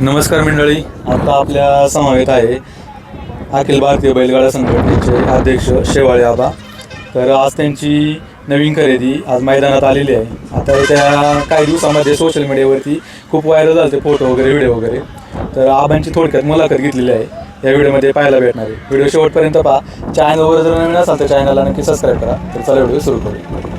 नमस्कार मंडळी. आता आपल्या समावेत आहे अखिल भारतीय बैलगाडा संघटनेचे अध्यक्ष शेवाळे आबा. तर आज त्यांची नवीन खरेदी आज मैदानात आलेली आहे. आता त्या काही दिवसामध्ये सोशल मीडियावरती खूप व्हायरल झाले फोटो वगैरे व्हिडिओ वगैरे. तर आबांची थोडक्यात मुलाखत घेतलेली आहे. या व्हिडिओमध्ये पाहायला भेटणार आहे. व्हिडिओ शेवटपर्यंत पहा. चॅनलवर जर नवीन असाल तर चॅनलला नक्की सबस्क्राईब करा. तर चला व्हिडिओ सुरू करू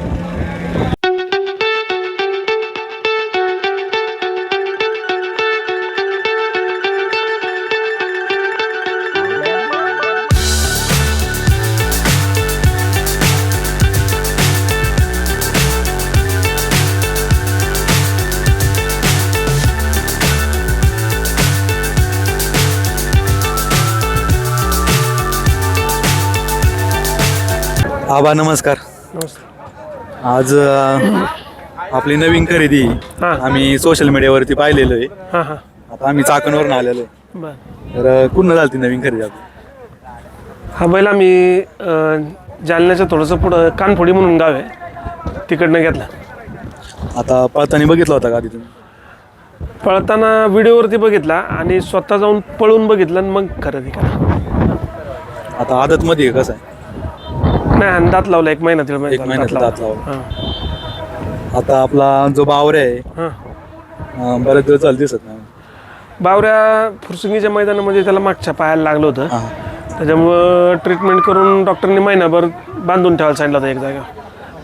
आबा नमस्कार. नमस्ते आज अ, आपली नवीन खरेदी हां. आम्ही सोशल मीडियावरती पाहिलेलो आहे. हां हां. आता आम्ही चाकणवरून आलेलो आहे. बर. तर अ, कुठनं झाली ती नवीन खरेदी आपली? हा बैल आम्ही अं, जालन्याच्या थोडंसं पुढं कानफोडी म्हणून गाव आहे. तिकडनं घेतला. आता पळताना बघितला होता का आधी तुम्ही? पळताना व्हिडिओवरती बघितला आणि स्वतः जाऊन पळून बघितलं आणि मग खरेदी करा आता आदतमध्ये आहे कसं आहे? नाही दात लावला एक महिना दीड एक महिना महिन्यात दात लावला. हां. आता आपला जो बावरे आहे हां. अ, बरेच दिवस चालू दिसत नाही. बावऱ्या फुरसुंगीच्या मैदानामध्ये त्याला मागच्या पायाला लागलं होतं. हां. त्याच्यामुळं ट्रीटमेंट करून डॉक्टरनी महिनाभर बांधून ठेवायला सांगितलं होतं एक जागा.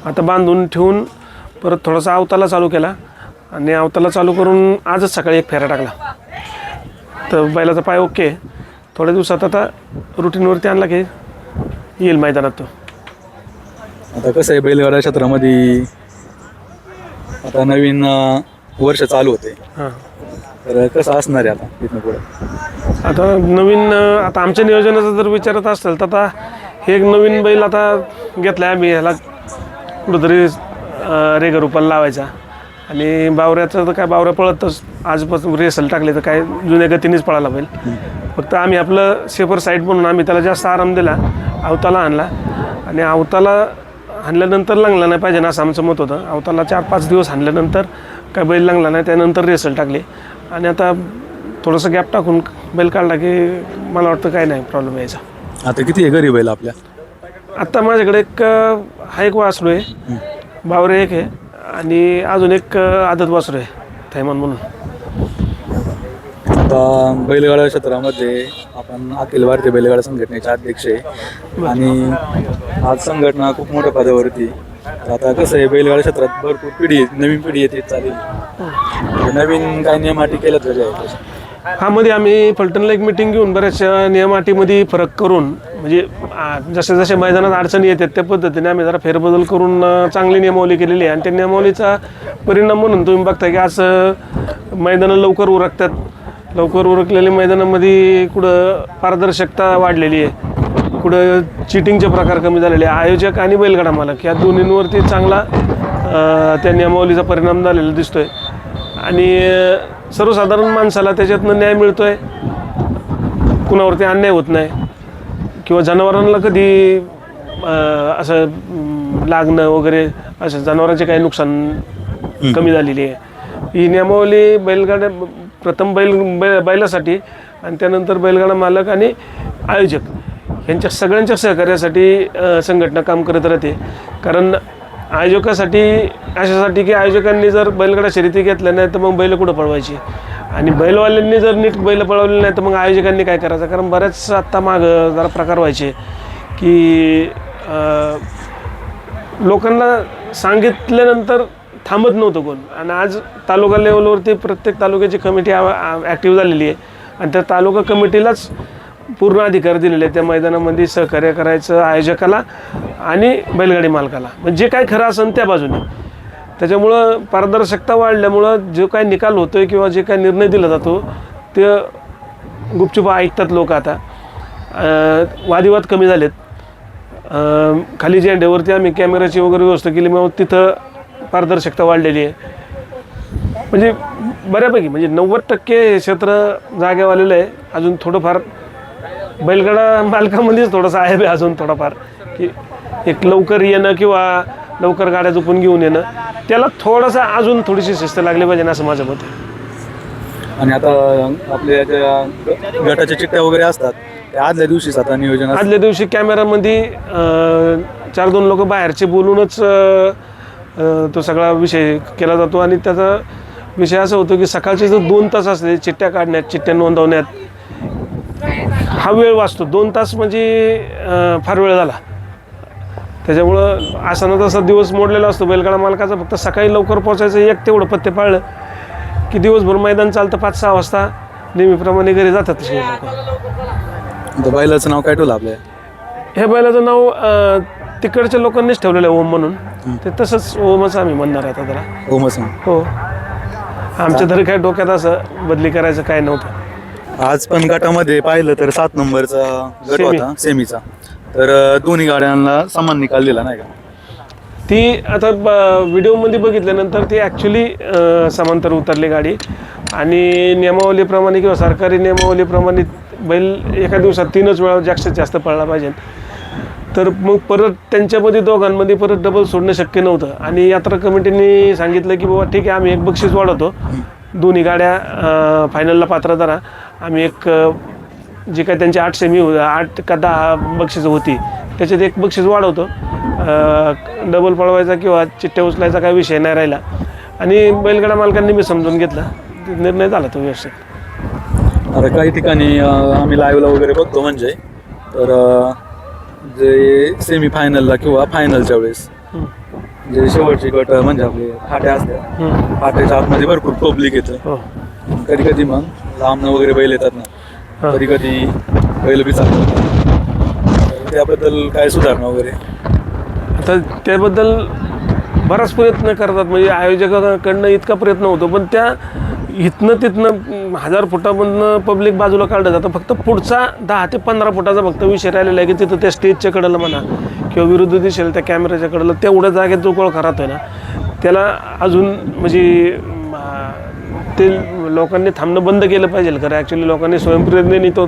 आता बांधून ठेवून परत थोडासा अवताला चालू केला. आणि अवताला चालू करून आजच सकाळी एक फेरा टाकला. तर बैलाचा पाय ओके. थोड्या दिवसात आता रुटीनवरती आणला की येईल मैदानात तो. आता कसं आहे बैलगाडा क्षेत्रामध्ये आता नवीन अ, वर्ष चालू होते. हां. तर कसं असणार आहे आता इथनं पुढं? आता नवीन अं, आता आमच्या नियोजनाचं जर विचारत असेल तर आता हे एक नवीन बैल आता घेतला आहे आम्ही ह्याला कुठंतरी अं, रेग रुपाला लावायचा. आणि बावऱ्याचं तर काय बावऱ्या पळतच आजपासून रेसल टाकले तर काय जुन्या गतीनेच पळाला बैल. फक्त आम्ही आपलं सेफर साईड म्हणून आम्ही त्याला जास्त आराम दिला अवताला आणला. आणि अवताला हाणल्यानंतर लागला नाही पाहिजे ना असं आमचं मत होतं. अवताला चार पाच दिवस हाणल्यानंतर काय बैल लागला नाही त्यानंतर रेसल टाकली. आणि आता थोडंसं गॅप टाकून बैल काढला की मला वाटतं काय नाही प्रॉब्लेम यायचा. आता किती आहे गरीब बैल आपल्या? आत्ता माझ्याकडे एक अं, हा एक वासरू आहे. बावरे एक आहे. आणि अजून एक अं, आदत वासरू आहे थैमान म्हणून. आता बैलगाडा क्षेत्रामध्ये आपण अखिल भारतीय बैलगाडा संघटनेचे अध्यक्ष आहे. आणि आज संघटना खूप मोठ्या पदावरती आहे. आता कसं आहे बैलगाडा क्षेत्रात भरपूर पिढी आहे, नवीन पिढी येते चालेल. नवीन काही नियम अटी केल्यात का हा मध्ये आम्ही फलटणला एक मिटिंग घेऊन बऱ्याचशा नियमाटीमध्ये फरक करून म्हणजे आ, जसे जसे मैदानात अडचणी येतात त्या पद्धतीने आम्ही जरा फेरबदल करून अ, चांगली नियमावली केलेली आहे. आणि त्या नियमावलीचा परिणाम म्हणून तुम्ही बघता की आज अ, मैदानं लवकर उरकतात. लवकर उरकलेल्या मैदानामध्ये कुठं पारदर्शकता वाढलेली आहे. कुठं चिटिंगचे प्रकार कमी झालेले आहे. आयोजक आणि बैलगाडा मालक या दोन्हींवरती चांगला त्या नियमावलीचा परिणाम झालेला दिसतोय. आणि अ, सर्वसाधारण माणसाला त्याच्यातनं न्याय मिळतोय. कुणावरती अन्याय होत नाही. किंवा जनावरांना कधी असं लागणं वगैरे असं जनावरांचे काही नुकसान कमी झालेली आहे. ही नियमावली बैलगाड्या प्रथम बैल बै बैलासाठी आणि त्यानंतर बैलगाडा मालक आणि आयोजक यांच्या सगळ्यांच्या सहकार्यासाठी संघटना काम करत राहते. कारण आयोजकासाठी अशासाठी की आयोजकांनी जर बैलगाडा शर्यती घेतल्या नाही तर मग बैल कुठं पळवायची? आणि बैलवाल्यांनी जर नीट बैल पळवले नाही तर मग आयोजकांनी काय करायचं? कारण बऱ्याच आत्ता मागं जरा प्रकार व्हायचे की लोकांना सांगितल्यानंतर थांबत नव्हतं कोण. आणि आज तालुका लेवलवरती प्रत्येक तालुक्याची कमिटी ॲक्टिव्ह झालेली आहे. आणि त्या तालुका कमिटीलाच पूर्ण अधिकार दिलेले आहे त्या मैदानामध्ये सहकार्य करायचं आयोजकाला आणि बैलगाडी मालकाला. म्हणजे जे काय खरं असेल त्या बाजूने. त्याच्यामुळं पारदर्शकता वाढल्यामुळं जो काय निकाल होतो आहे किंवा जे काय निर्णय दिला जातो ते गुपचूप ऐकतात लोक आता. अं, वादिवाद कमी झालेत. अं, खाली झेंड्यावरती आम्ही कॅमेऱ्याची वगैरे व्यवस्था केली मग तिथं पारदर्शकता वाढलेली आहे. म्हणजे बऱ्यापैकी म्हणजे नव्वद टक्के क्षेत्र जागेवर आलेलं आहे. अजून थोडंफार बैलगाडा मालकामध्येच थोडंसं आहे बे अजून थोडाफार. की एक लवकर येणं किंवा लवकर गाड्या झोपून घेऊन येणं त्याला थोडासा अजून थोडीशी शिस्त लागली पाहिजे ना असं माझं मत. आहे आणि आता आपल्या ज्या गटाच्या चिठ्ठ्या वगैरे असतात त्या आदल्या दिवशीच आता नियोजन. आदल्या दिवशी कॅमेरामध्ये चार दोन लोक बाहेरचे बोलूनच तो सगळा विषय केला जातो आणि त्याचा विषय असा होतो की सकाळचे जर दोन तास असले चिठ्ठ्या काढण्यात चिठ्ठ्या नोंदवण्यात हा वेळ वाचतो. दोन तास म्हणजे फार वेळ झाला. त्याच्यामुळं असा ना तसा दिवस मोडलेला असतो. बैलगाडा मालकाचा फक्त सकाळी लवकर पोचायचं एक तेवढं पत्ते पाळलं की दिवसभर मैदान चालतं पाच सहा वाजता. नेहमीप्रमाणे घरी जातात बैलाचं नाव काय ठेवलं आपल्या? ह्या बैलाचं नाव तिकडच्या लोकांनीच ठेवलेलं आहे ओम म्हणून. ते तसंच ओमच आम्ही म्हणणार आता त्याला. ओमसन हो. आमच्या तरी काय डोक्यात असं बदली करायचं काय नव्हतं. आज पण गटामध्ये पाहिलं तर सात नंबरचा गट सेमी. होता सेमीचा. तर अं, दोन्ही गाड्यांना समान निकाल दिला नाही का? ती आता व्हिडिओमध्ये बघितल्यानंतर ती ॲक्च्युली समांतर उतरली गाडी. आणि नियमावलीप्रमाणे किंवा सरकारी नियमावलीप्रमाणे बैल एका दिवसात तीनच वेळा जास्तीत जास्त पळला पाहिजे. तर मग परत त्यांच्यामध्ये दोघांमध्ये परत डबल सोडणं शक्य नव्हतं. आणि यात्रा कमिटीने सांगितलं की बाबा ठीक आहे आम्ही एक बक्षीस वाढवतो. दोन्ही गाड्या फायनलला पात्र धरा. आम्ही एक जे काय त्यांची आठ सेमी हो- आठ का दहा बक्षीस होती त्याच्यात एक बक्षीस वाढवतो. डबल पळवायचा किंवा चिठ्ठ्या उचलायचा काही विषय नाही राहिला. आणि बैलगाडा मालकांनी मी समजून घेतला. निर्णय झाला तो व्यवस्थित. अरे काही ठिकाणी आम्ही लाईव्हला वगैरे बघतो म्हणजे. तर जे सेमी फायनलला किंवा फायनलच्या वेळेस. जे शेवटची गट म्हणजे आपले फाट्या असतात. फाट्याच्या आतमध्ये भरपूर पब्लिक येतं हो कधी कधी मग लांबनं वगैरे बैल येतात ना. कधी कधी बैल बी चालतात त्याबद्दल काय सुधारणा वगैरे आता त्याबद्दल बराच प्रयत्न करतात म्हणजे आयोजकाकडनं इतका प्रयत्न होतो पण त्या इथनं तिथनं हजार फुटामधनं पब्लिक बाजूला काढलं जातं. फक्त पुढचा दहा ते पंधरा फुटाचा फक्त विषय राहिलेला आहे की तिथं त्या स्टेजच्या कडेला म्हणा किंवा विरुद्ध दिशेला त्या कॅमेऱ्याच्या कडेला तेवढ्या जागेत जो कोळ खराब आहे ना त्याला अजून म्हणजे ते लोकांनी थांबणं बंद केलं पाहिजे खरं ॲक्च्युली लोकांनी स्वयंप्रेरणेने तो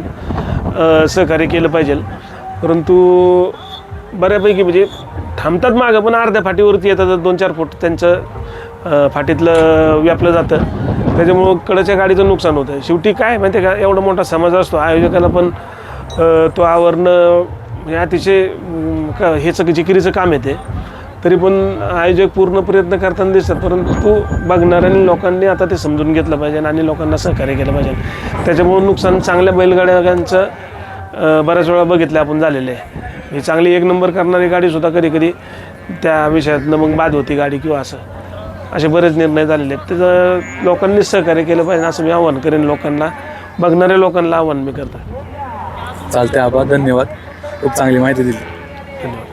सहकार्य केलं पाहिजे परंतु बऱ्यापैकी म्हणजे थांबतात मागं पण अर्ध्या फाटीवरती येतात दोन चार फूट त्यांचं फाटीतलं व्यापलं जातं. त्याच्यामुळं कडच्या गाडीचं नुकसान होतं शेवटी काय माहिती आहे का? एवढा मोठा समाज असतो आयोजकाला पण तो आवरणं म्हणजे अतिशय का क- हेचं जिकिरीचं काम येते तरी पण आयोजक पूर्ण प्रयत्न करताना दिसतात परंतु बघणाऱ्यांनी लोकांनी आता ते समजून घेतलं पाहिजे आणि लोकांना सहकार्य केलं पाहिजे. त्याच्यामुळं नुकसान चांगल्या बैलगाड्यांचं बऱ्याच वेळा बघितलं आपण झालेलं आहे. ही चांगली एक नंबर करणारी गाडीसुद्धा कधी कधी त्या विषयातनं मग बाद होती गाडी किंवा असं. असे बरेच निर्णय झालेले आहेत. त्याचं लोकांनीच सहकार्य केलं पाहिजे असं मी आव्हान करेन लोकांना. बघणाऱ्या लोकांना आव्हान मी करतो. चालते आबा धन्यवाद. खूप चांगली माहिती दिली. धन्यवाद.